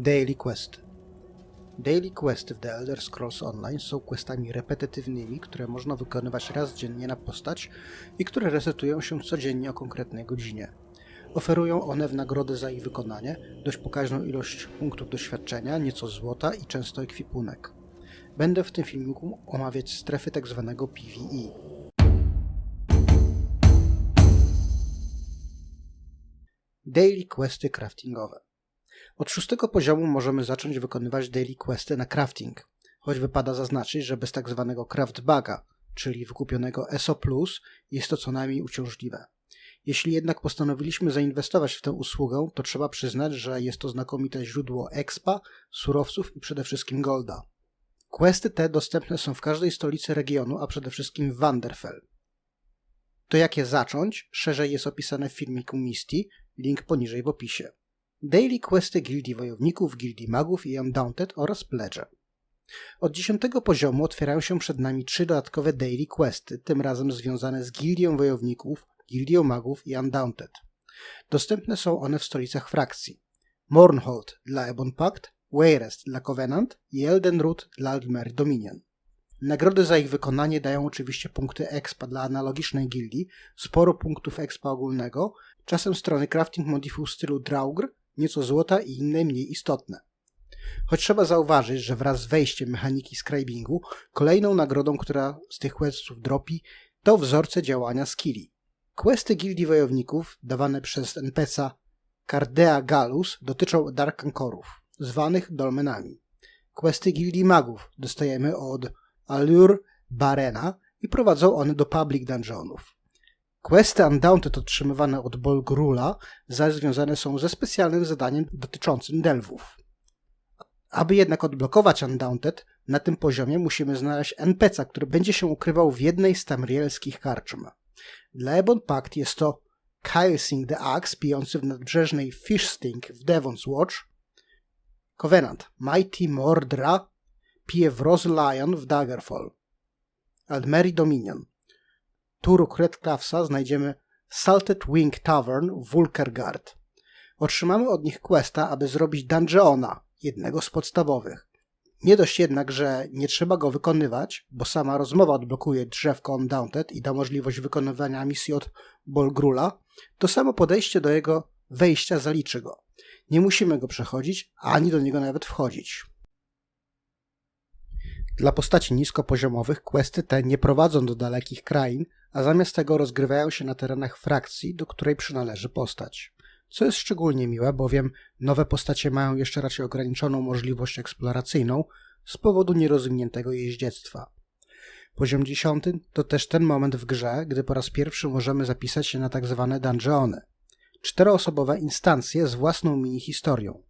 Daily Questy Daily Questy w The Elder Scrolls Online są questami repetytywnymi, które można wykonywać raz dziennie na postać i które resetują się codziennie o konkretnej godzinie. Oferują one w nagrodę za ich wykonanie dość pokaźną ilość punktów doświadczenia, nieco złota i często ekwipunek. Będę w tym filmiku omawiać strefy tzw. PvE. Daily Questy craftingowe. Od szóstego poziomu możemy zacząć wykonywać daily questy na crafting, choć wypada zaznaczyć, że bez tak zwanego craft baga, czyli wykupionego ESO+, jest to co najmniej uciążliwe. Jeśli jednak postanowiliśmy zainwestować w tę usługę, to trzeba przyznać, że jest to znakomite źródło expa, surowców i przede wszystkim golda. Questy te dostępne są w każdej stolicy regionu, a przede wszystkim w Wanderfell. To jak je zacząć, szerzej jest opisane w filmiku Misty, link poniżej w opisie. Daily questy Gildii Wojowników, Gildii Magów i Undaunted oraz Pledge. Od dziesiątego poziomu otwierają się przed nami trzy dodatkowe daily questy, tym razem związane z Gildią Wojowników, Gildią Magów i Undaunted. Dostępne są one w stolicach frakcji. Mornhold dla Ebon Pact, Wayrest dla Covenant i Eldenroot dla Aldmeri Dominion. Nagrody za ich wykonanie dają oczywiście punkty expa dla analogicznej gildii, sporo punktów expa ogólnego, czasem strony crafting modifu w stylu Draugr, nieco złota i inne mniej istotne. Choć trzeba zauważyć, że wraz z wejściem mechaniki scribingu, kolejną nagrodą, która z tych questów dropi, to wzorce działania skilli. Questy gildii wojowników, dawane przez NPC'a Cardea Galus, dotyczą Dark Ankorów, zwanych dolmenami. Questy gildii magów dostajemy od Allure Barena i prowadzą one do public dungeonów. Questy Undaunted otrzymywane od Bolgrula zaś związane są ze specjalnym zadaniem dotyczącym delwów. Aby jednak odblokować Undaunted, na tym poziomie musimy znaleźć NPC'a, który będzie się ukrywał w jednej z tamrielskich karczm. Dla Ebon Pact jest to Kylsing the Axe, pijący w nadbrzeżnej Fishsting w Devon's Watch, Covenant Mighty Mordra, pije w Rose Lion w Daggerfall, Aldmeri Dominion, Turuk Redclaffsa znajdziemy Salted Wing Tavern w Vulkergard. Otrzymamy od nich questa, aby zrobić dungeona, jednego z podstawowych. Nie dość jednak, że nie trzeba go wykonywać, bo sama rozmowa odblokuje drzewko Undaunted i da możliwość wykonywania misji od Bolgrula, to samo podejście do jego wejścia zaliczy go. Nie musimy go przechodzić, ani do niego nawet wchodzić. Dla postaci niskopoziomowych questy te nie prowadzą do dalekich krain, a zamiast tego rozgrywają się na terenach frakcji, do której przynależy postać. Co jest szczególnie miłe, bowiem nowe postacie mają jeszcze raczej ograniczoną możliwość eksploracyjną z powodu nierozwiniętego jeździectwa. Poziom 10 to też ten moment w grze, gdy po raz pierwszy możemy zapisać się na tak zwane dungeony. Czteroosobowe instancje z własną mini-historią.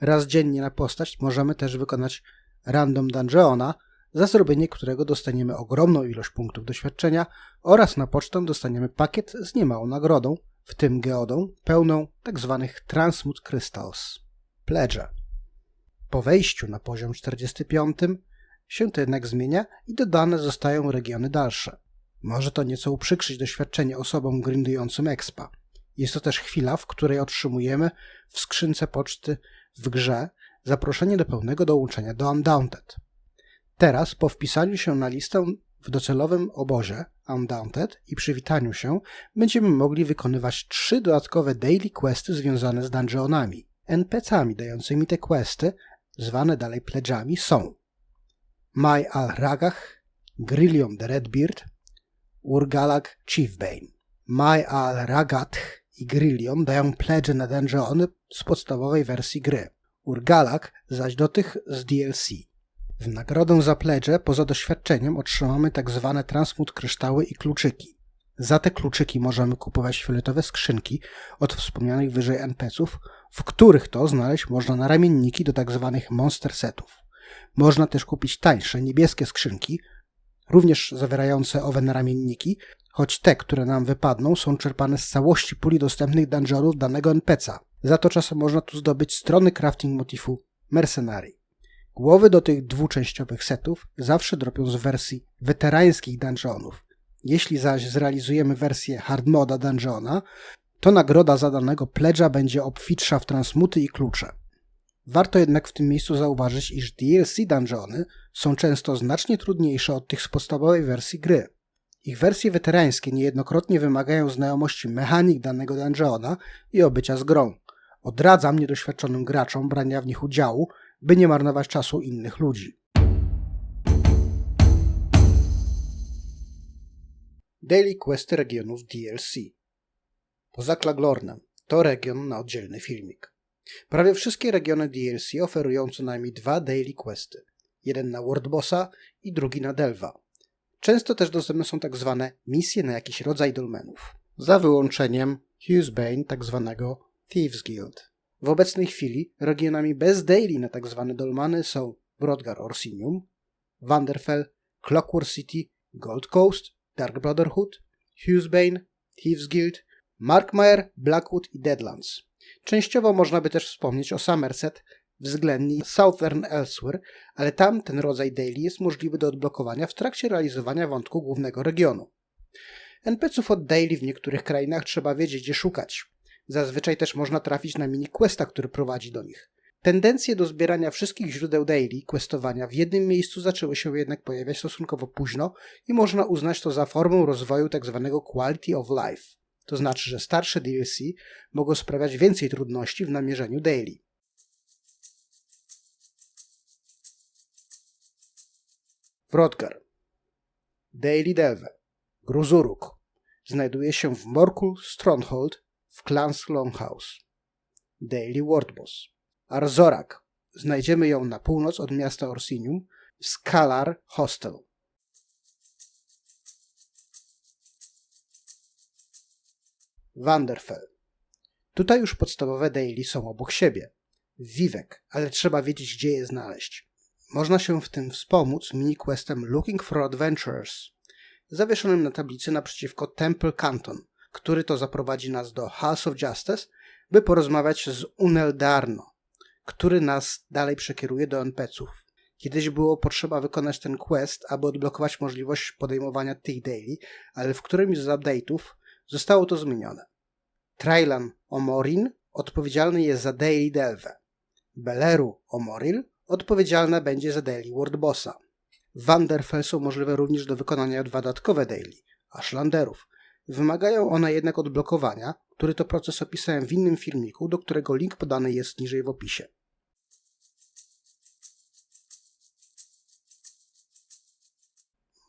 Raz dziennie na postać możemy też wykonać random dungeona, za zrobienie którego dostaniemy ogromną ilość punktów doświadczenia oraz na pocztę dostaniemy pakiet z niemałą nagrodą, w tym geodą, pełną tzw. Tak Transmut Crystals. Pledge. Po wejściu na poziom 45 się to jednak zmienia i dodane zostają regiony dalsze. Może to nieco uprzykrzyć doświadczenie osobom grindującym expa. Jest to też chwila, w której otrzymujemy w skrzynce poczty w grze zaproszenie do pełnego dołączenia do Undaunted. Teraz, po wpisaniu się na listę w docelowym obozie Undaunted i przywitaniu się, będziemy mogli wykonywać trzy dodatkowe daily questy związane z dungeonami. NPC-ami dającymi te questy, zwane dalej pledge'ami, są Mai al-Ragach, Grillion the Redbeard, Urgalag Chiefbane. Mai al-Ragath i Grillion dają pledge na dungeony z podstawowej wersji gry. Urgalag zaś do tych z DLC. W nagrodę za pledże poza doświadczeniem otrzymamy tak zwane transmut kryształy i kluczyki. Za te kluczyki możemy kupować fioletowe skrzynki od wspomnianych wyżej NPC-ów, w których to znaleźć można naramienniki do tak zwanych monster setów. Można też kupić tańsze niebieskie skrzynki, również zawierające owe naramienniki, choć te, które nam wypadną, są czerpane z całości puli dostępnych dungeonów danego NPC'a. Za to czasem można tu zdobyć strony crafting motifu Mercenary. Głowy do tych dwuczęściowych setów zawsze dropią z wersji weterańskich dungeonów. Jeśli zaś zrealizujemy wersję hard moda dungeona, to nagroda za danego pledża będzie obfitsza w transmuty i klucze. Warto jednak w tym miejscu zauważyć, iż DLC dungeony są często znacznie trudniejsze od tych z podstawowej wersji gry. Ich wersje weterańskie niejednokrotnie wymagają znajomości mechanik danego dungeona i obycia z grą. Odradzam niedoświadczonym graczom brania w nich udziału, by nie marnować czasu innych ludzi. Daily Questy regionów DLC Poza Klaglornem to region na oddzielny filmik. Prawie wszystkie regiony DLC oferują co najmniej dwa Daily Questy. Jeden na Worldbossa i drugi na Delva. Często też dostępne są tak zwane misje na jakiś rodzaj dolmenów. Za wyłączeniem Hughesbane, tak zwanego Thieves Guild. W obecnej chwili regionami bez daily na tak zwane dolmany są Brodgar Orsinium, Wanderfell, Clockwork City, Gold Coast, Dark Brotherhood, Hughesbane, Thieves Guild, Markmire, Blackwood i Deadlands. Częściowo można by też wspomnieć o Somerset, względnie Southern Elsewhere, ale tam ten rodzaj daily jest możliwy do odblokowania w trakcie realizowania wątku głównego regionu. NPC-ów od daily w niektórych krainach trzeba wiedzieć gdzie szukać. Zazwyczaj też można trafić na mini-questa, który prowadzi do nich. Tendencje do zbierania wszystkich źródeł daily questowania w jednym miejscu zaczęły się jednak pojawiać stosunkowo późno i można uznać to za formę rozwoju tzw. Tak quality of life. To znaczy, że starsze DLC mogą sprawiać więcej trudności w namierzeniu daily. Wrodgar Daily Delve Gruzuruk znajduje się w Morkul Stronghold w Clans Longhouse. Daily Wordboss. Arzorak. Znajdziemy ją na północ od miasta Orsinium w Scalar Hostel. Wanderfell. Tutaj już podstawowe daily są obok siebie. Vivek, ale trzeba wiedzieć, gdzie je znaleźć. Można się w tym wspomóc mini-questem Looking for Adventurers, zawieszonym na tablicy naprzeciwko Temple Canton, który to zaprowadzi nas do House of Justice, by porozmawiać z Unel Darno, który nas dalej przekieruje do NPC-ów. Kiedyś było potrzeba wykonać ten quest, aby odblokować możliwość podejmowania tych daily, ale w którymś z update'ów zostało to zmienione. Trailan Omorin odpowiedzialny jest za Daily Delve. Beleru Omoril odpowiedzialna będzie za Daily World Bossa. Wanderfell są możliwe również do wykonania dodatkowe daily, Ashlanderów, Wymagają one jednak odblokowania, który to proces opisałem w innym filmiku, do którego link podany jest niżej w opisie.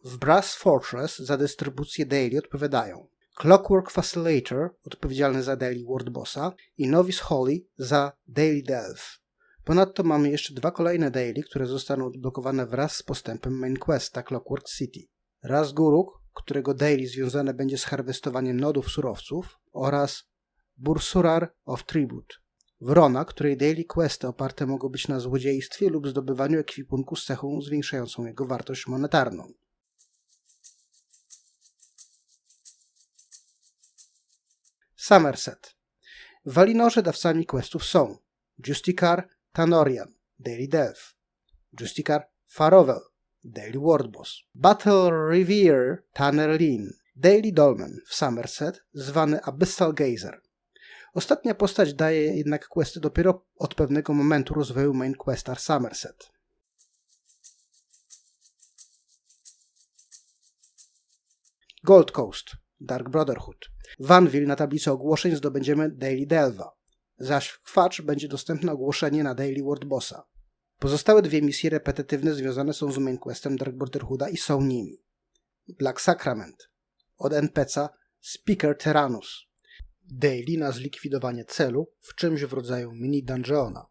W Brass Fortress za dystrybucję daily odpowiadają Clockwork Facilitator, odpowiedzialny za daily World Bossa i Novice Holy za daily Delve. Ponadto mamy jeszcze dwa kolejne daily, które zostaną odblokowane wraz z postępem main questa Clockwork City. Raz Guruk, którego daily związane będzie z harwestowaniem nodów surowców oraz Bursurar of Tribute, Wrona, której daily questy oparte mogą być na złodziejstwie lub zdobywaniu ekwipunku z cechą zwiększającą jego wartość monetarną. Somerset. W Walinorze dawcami questów są Justicar Tanorian, Daily Dev, Justicar Farovel, Daily Wordboss, Battle Revere Tannerlin, Daily Dolmen w Somerset, zwany Abyssal Gazer. Ostatnia postać daje jednak questy dopiero od pewnego momentu rozwoju main questar Somerset. Gold Coast, Dark Brotherhood. Vanville na tablicy ogłoszeń zdobędziemy Daily Delva, zaś w Kwacz będzie dostępne ogłoszenie na Daily World Bossa. Pozostałe dwie misje repetytywne związane są z main questem Dark Brotherhooda i są nimi. Black Sacrament od NPC'a Speaker Tyrannus. Daily na zlikwidowanie celu w czymś w rodzaju mini dungeona.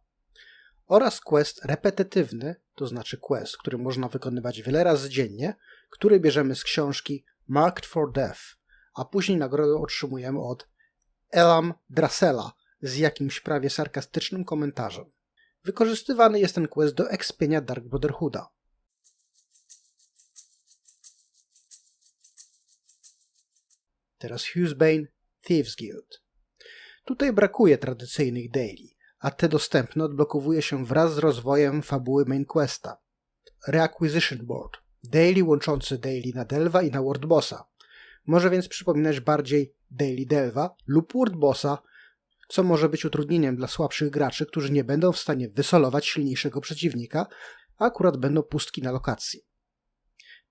Oraz quest repetytywny, to znaczy quest, który można wykonywać wiele razy dziennie, który bierzemy z książki Marked for Death, a później nagrodę otrzymujemy od Elam Drasela z jakimś prawie sarkastycznym komentarzem. Wykorzystywany jest ten quest do ekspienia Dark Brotherhooda. Teraz Hughesbane Thieves Guild. Tutaj brakuje tradycyjnych daily, a te dostępne odblokowuje się wraz z rozwojem fabuły main questa. Reacquisition Board. Daily łączący daily na Delva i na World Bossa. Może więc przypominać bardziej Daily Delva lub World Bossa, co może być utrudnieniem dla słabszych graczy, którzy nie będą w stanie wysolować silniejszego przeciwnika, a akurat będą pustki na lokacji.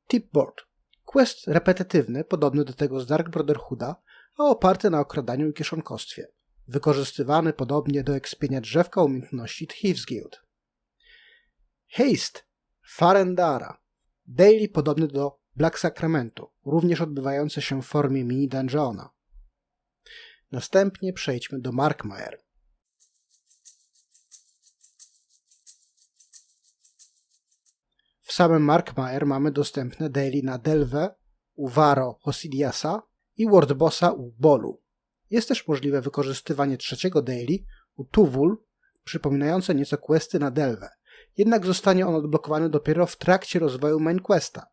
Tipboard. Quest repetytywny, podobny do tego z Dark Brotherhooda, a oparty na okradaniu i kieszonkostwie. Wykorzystywany podobnie do ekspienia drzewka umiejętności Thieves Guild. Haste. Farendara. Daily podobny do Black Sacramentu, również odbywający się w formie mini dungeona. Następnie przejdźmy do Markmire. W samym Markmire mamy dostępne daily na Delve, u Varo Hosidiasa i Wordbossa u Bolu. Jest też możliwe wykorzystywanie trzeciego daily u Tuvul, przypominające nieco questy na Delve, jednak zostanie on odblokowany dopiero w trakcie rozwoju main questa.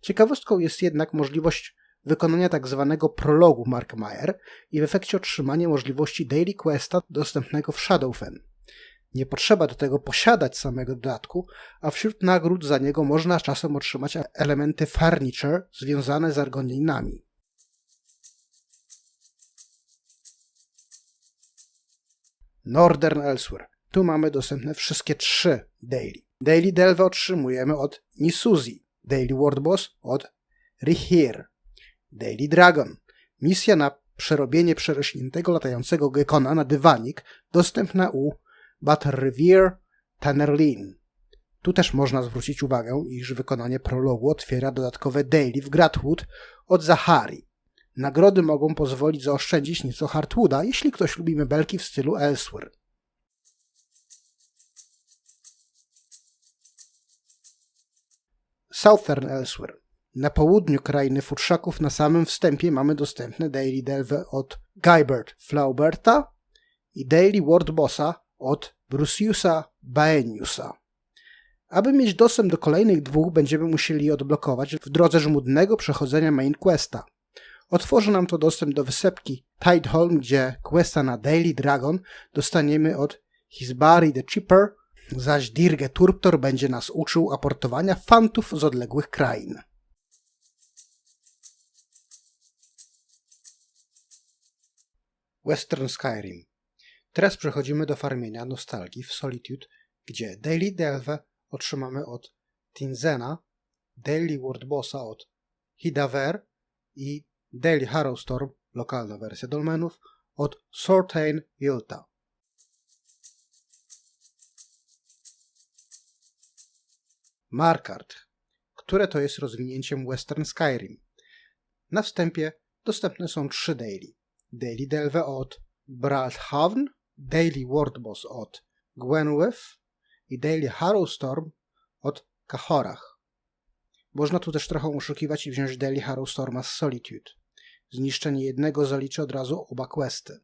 Ciekawostką jest jednak możliwość wykonania tak zwanego prologu Markmire i w efekcie otrzymania możliwości Daily Questa dostępnego w Shadowfen. Nie potrzeba do tego posiadać samego dodatku, a wśród nagród za niego można czasem otrzymać elementy furniture związane z argoninami. Northern Elsewhere. Tu mamy dostępne wszystkie trzy daily. Daily Delve otrzymujemy od Nisuzi, Daily World Boss od Rihir, Daily Dragon. Misja na przerobienie przerośniętego latającego gekona na dywanik dostępna u Butter Revere Tannerlin. Tu też można zwrócić uwagę, iż wykonanie prologu otwiera dodatkowe daily w Gratwood od Zahari. Nagrody mogą pozwolić zaoszczędzić nieco Hardwooda, jeśli ktoś lubi mebelki w stylu Elsewhere. Southern Elsewhere. Na południu krainy futrzaków na samym wstępie mamy dostępne Daily Delve od Guybert Flauberta i Daily World Bossa od Bruciusa Baeniusa. Aby mieć dostęp do kolejnych dwóch, będziemy musieli je odblokować w drodze żmudnego przechodzenia main questa. Otworzy nam to dostęp do wysepki Tideholm, gdzie questa na Daily Dragon dostaniemy od Hisbari the Chipper, zaś Dirge Turptor będzie nas uczył aportowania fantów z odległych krain. Western Skyrim. Teraz przechodzimy do farmienia nostalgii w Solitude, gdzie Daily Delve otrzymamy od Tinzena, Daily World Bossa od Hidaver i Daily Harrowstorm, lokalna wersja dolmenów, od Sortain Yulta. Markart, które to jest rozwinięciem Western Skyrim. Na wstępie dostępne są trzy daily. Daily Delve od Bradhavn, Daily Wordboss od Gwenwyth i Daily Harrowstorm od Kahorach. Można tu też trochę oszukiwać i wziąć Daily Harrowstorma z Solitude. Zniszczenie jednego zaliczy od razu oba questy.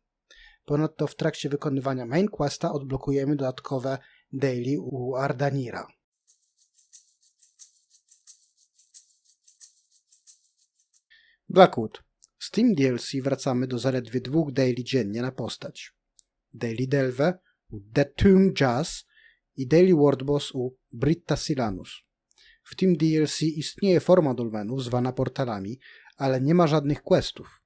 Ponadto w trakcie wykonywania main questa odblokujemy dodatkowe daily u Ardanira. Blackwood. Z Team DLC wracamy do zaledwie dwóch daily dziennie na postać. Daily Delve u Tomb Jazz i Daily World Boss u Britta Silanus. W Team DLC istnieje forma dolmenów zwana portalami, ale nie ma żadnych questów.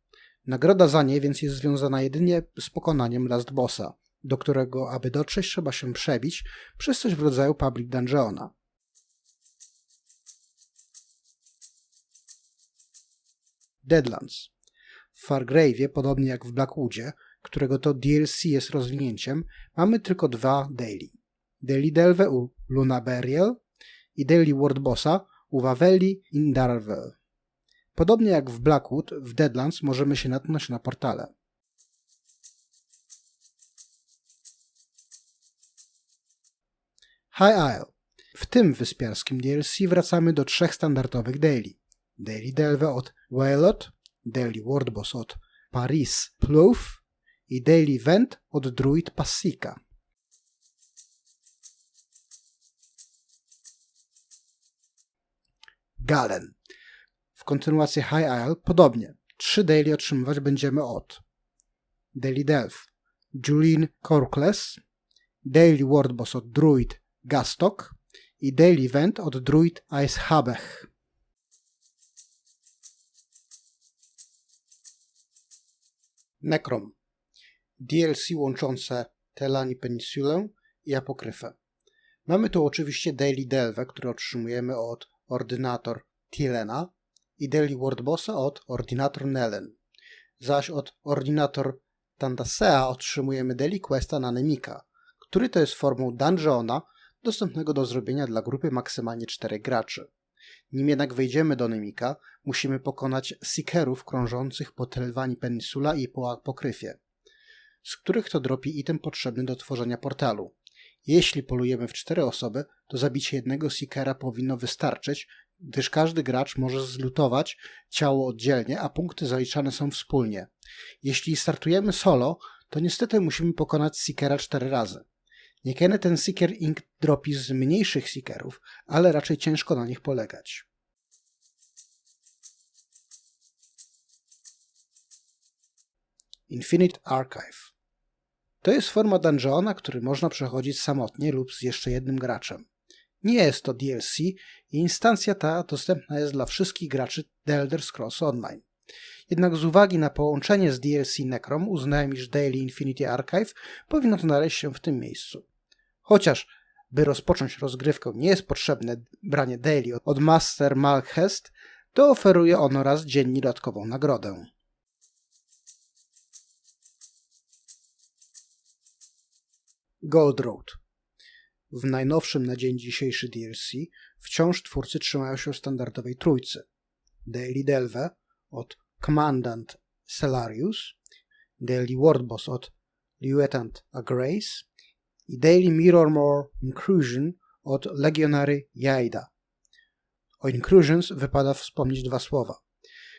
Nagroda za nie więc jest związana jedynie z pokonaniem Last Bossa, do którego, aby dotrzeć, trzeba się przebić przez coś w rodzaju Public Dungeona. Deadlands. Fargrave'ie, podobnie jak w Blackwoodzie, którego to DLC jest rozwinięciem, mamy tylko dwa daily. Daily Delve u Luna Burial i Daily World Bossa u Waweli Indarvel. Podobnie jak w Blackwood, w Deadlands możemy się natknąć na portale. High Isle. W tym wyspiarskim DLC wracamy do trzech standardowych daily. Daily Delve od Wailot, Daily World Boss od Paris Plouf i Daily Vent od Druid Passika. Galen. W kontynuacji High Isle podobnie. Trzy daily otrzymywać będziemy od Daily Delve, Julien Corkless, Daily World Boss od Druid Gastok i Daily Event od Druid Icehabech. Necrom. DLC łączące Telani Peninsulę i Apokryfę. Mamy tu oczywiście Daily Delve, który otrzymujemy od Ordynator Tilena i Daily Wordbossa od Ordinator Nelen, zaś od Ordinator Tandasea otrzymujemy Daily Questa na Nemika, który to jest formą dungeona dostępnego do zrobienia dla grupy maksymalnie 4 graczy. Nim jednak wejdziemy do Nemika, musimy pokonać Seekerów krążących po Telwani Peninsula i po Apokryfie, z których to dropi item potrzebny do tworzenia portalu. Jeśli polujemy w cztery osoby, to zabicie jednego Seekera powinno wystarczyć, gdyż każdy gracz może zlutować ciało oddzielnie, a punkty zaliczane są wspólnie. Jeśli startujemy solo, to niestety musimy pokonać Seekera cztery razy. Niekiedy ten Seeker Ink dropi z mniejszych Seekerów, ale raczej ciężko na nich polegać. Infinite Archive To jest forma dungeona, który można przechodzić samotnie lub z jeszcze jednym graczem. Nie jest to DLC i instancja ta dostępna jest dla wszystkich graczy The Elder Scrolls Online. Jednak z uwagi na połączenie z DLC Necrom uznałem, iż Daily Infinity Archive powinno znaleźć się w tym miejscu. Chociaż, by rozpocząć rozgrywkę nie jest potrzebne branie daily od Master Malchest, to oferuje ono raz dziennie dodatkową nagrodę. Gold Road W najnowszym na dzień dzisiejszy DLC wciąż twórcy trzymają się standardowej trójcy. Daily Delve od Commandant Celarius, Daily Wordboss od Lieutenant Agrace i Daily Mirrormore Inclusion od Legionary Jaida. O Inclusions wypada wspomnieć dwa słowa.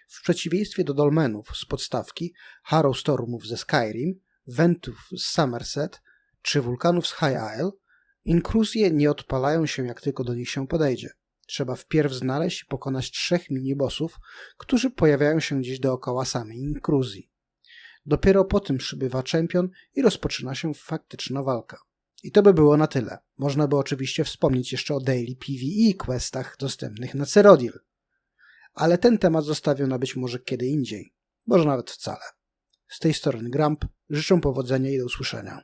W przeciwieństwie do dolmenów z podstawki, Harrowstormów ze Skyrim, Wentów z Somerset czy wulkanów z High Isle, inkluzje nie odpalają się jak tylko do nich się podejdzie. Trzeba wpierw znaleźć i pokonać trzech minibossów, którzy pojawiają się gdzieś dookoła samej inkluzji. Dopiero po tym przybywa czempion i rozpoczyna się faktyczna walka. I to by było na tyle. Można by oczywiście wspomnieć jeszcze o daily PvE questach dostępnych na Cerodil. Ale ten temat zostawię na być może kiedy indziej. Może nawet wcale. Z tej strony Gramp życzę powodzenia i do usłyszenia.